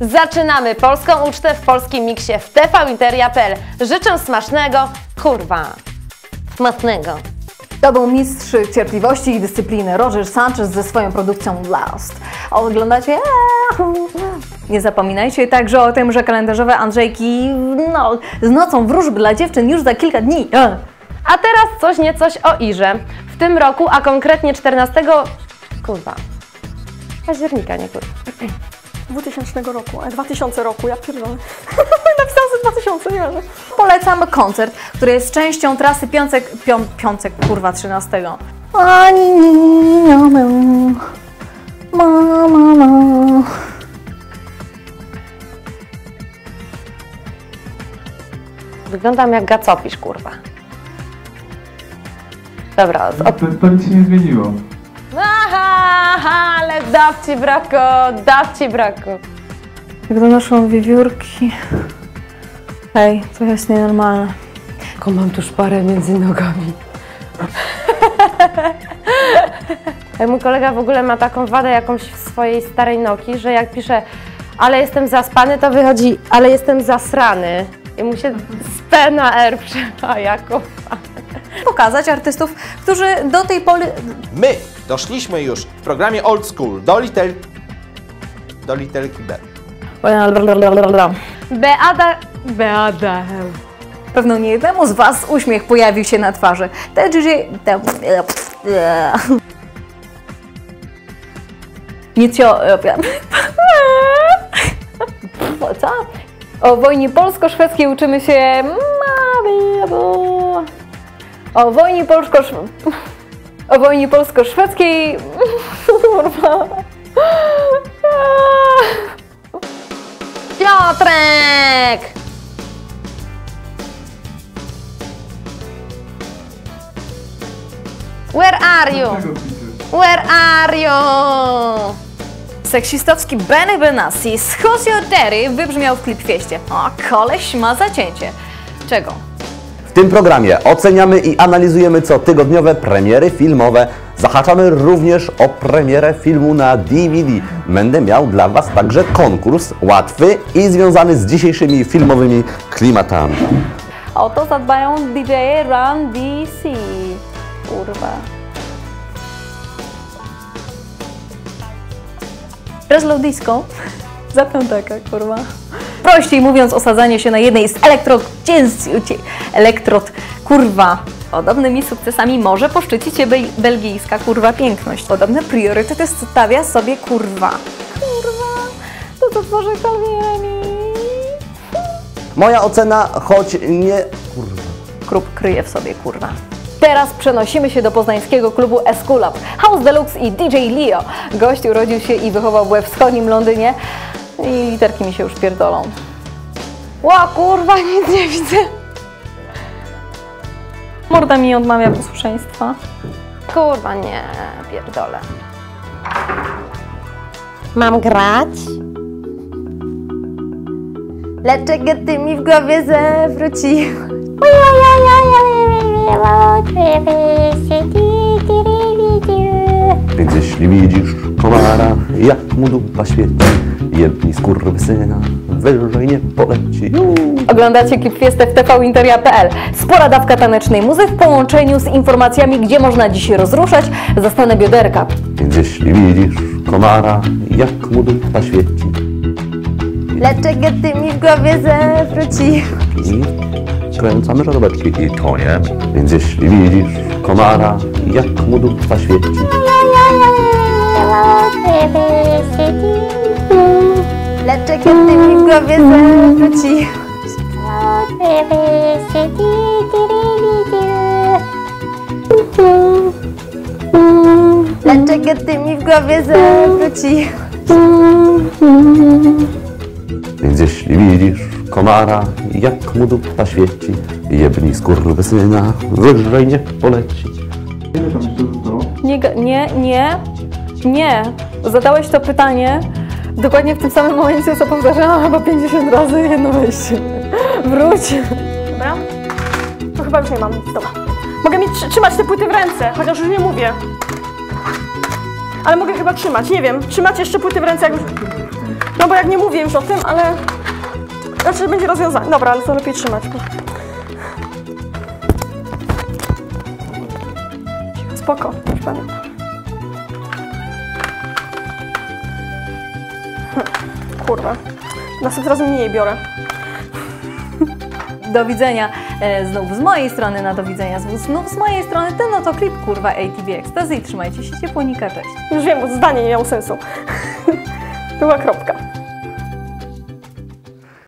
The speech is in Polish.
Zaczynamy polską ucztę w polskim miksie w tviteria.pl. Życzę smacznego, kurwa, smacznego. To był mistrz cierpliwości i dyscypliny Roger Sanchez ze swoją produkcją Last. Oglądacie? Nie zapominajcie także o tym, że kalendarzowe Andrzejki no, z nocą wróżb dla dziewczyn już za kilka dni. A teraz coś niecoś o Irze. W tym roku, a konkretnie 14... Kurwa. Października, nie kurwa. 2000 roku, a 2000 roku, ja pierdolę. Napisałam sobie 2000, nie wiem. Polecam koncert, który jest częścią trasy Piącek, pią, Piącek, kurwa, 13. Ani nie miałem, mama, Wyglądam jak gacopisz, kurwa. Dobra, z- To, to nic się nie zmieniło. Aha, ale dawci brako, dawci brako. Jak donoszą wiewiórki. Ej, to jest nienormalne. Tylko mam tu szparę między nogami. Mój kolega w ogóle ma taką wadę jakąś w swojej starej Noki, że jak pisze ale jestem zaspany, to wychodzi ale jestem zasrany. I mu się z P na R przepaja. Pokazać artystów, którzy do tej pory My doszliśmy już w programie Old School do litel... do literki B. Beada... Beada... Pewno nie jednemu z Was uśmiech pojawił się na twarzy. Te DJ... Te... Nic się... Co? O wojnie polsko-szwedzkiej uczymy się... O wojnie polsko O wojnie polsko-szwedzkiej... Kurwa... Piotrek! Where are you? Where are you? Seksistowski Benny Benassi z Your Daddy wybrzmiał w klipfieście. O, koleś ma zacięcie. Czego? W tym programie oceniamy i analizujemy cotygodniowe premiery filmowe. Zahaczamy również o premierę filmu na DVD. Będę miał dla Was także konkurs łatwy i związany z dzisiejszymi filmowymi klimatami. O to zadbają DJ Run DC. Kurwa. Reslow Disco. Za piątaka, kurwa. Prościej mówiąc, osadzanie się na jednej z elektrod... Elektrod... Kurwa. Podobnymi sukcesami może poszczycić się bel- belgijska kurwa piękność. Podobne priorytety stawia sobie kurwa. Kurwa. To co tworzy kalwiami. Moja ocena, choć nie... Kurwa. Krób kryje w sobie kurwa. Teraz przenosimy się do poznańskiego klubu Esculap. House Deluxe i DJ Leo. Gość urodził się i wychował we wschodnim Londynie i literki mi się już pierdolą. Ła, kurwa, nic nie widzę. Morda mi odmawia posłuszeństwa. Kurwa, nie, pierdolę. Mam grać? Dlaczego ty mi w głowie zawrócił? Więc jeśli widzisz komara, jak mu dupa świeci, jedni skurwysyna wyżej nie poleci. Oglądacie Keep Fiestę w tvwinteria.pl. Spora dawka tanecznej muzy w połączeniu z informacjami, gdzie można dziś się rozruszać, zastanę bioderka. Więc jeśli widzisz komara, jak mu dupa świeci, Dlaczego ty mi w głowie zawrócił? i kręcamy żaróweczki i to nie. Więc jeśli widzisz komara, jak mu dupa świeci, Dlaczego ty mi w głowie zawrócił? Dlaczego ty mi w głowie zawrócił? więc jeśli widzisz komara, jak mu dupa świeci, jebni skurwysyna wyżej nie poleci. Ile tam jeszcze zostało? Nie, nie, nie, nie. Zadałeś to pytanie dokładnie w tym samym momencie, co powtarzałam chyba 50 razy jedno wejście. Wróć. Dobra? To chyba już nie mam. Dobra. Mogę mieć, trzymać te płyty w ręce, chociaż już nie mówię. Ale mogę chyba trzymać, nie wiem. Trzymacie jeszcze płyty w ręce, jak już... No bo jak nie mówię już o tym, ale... Znaczy będzie rozwiązanie. Dobra, ale to lepiej trzymać. Spoko, już pamiętam. Kurwa. Następnym razem mniej biorę. Do widzenia e, znów z mojej strony, na do widzenia znów, znów z mojej strony. Ten oto klip, kurwa, ATV Ecstasy. Trzymajcie się ciepłonika, cześć. Już wiem, bo zdanie nie miało sensu. Była kropka.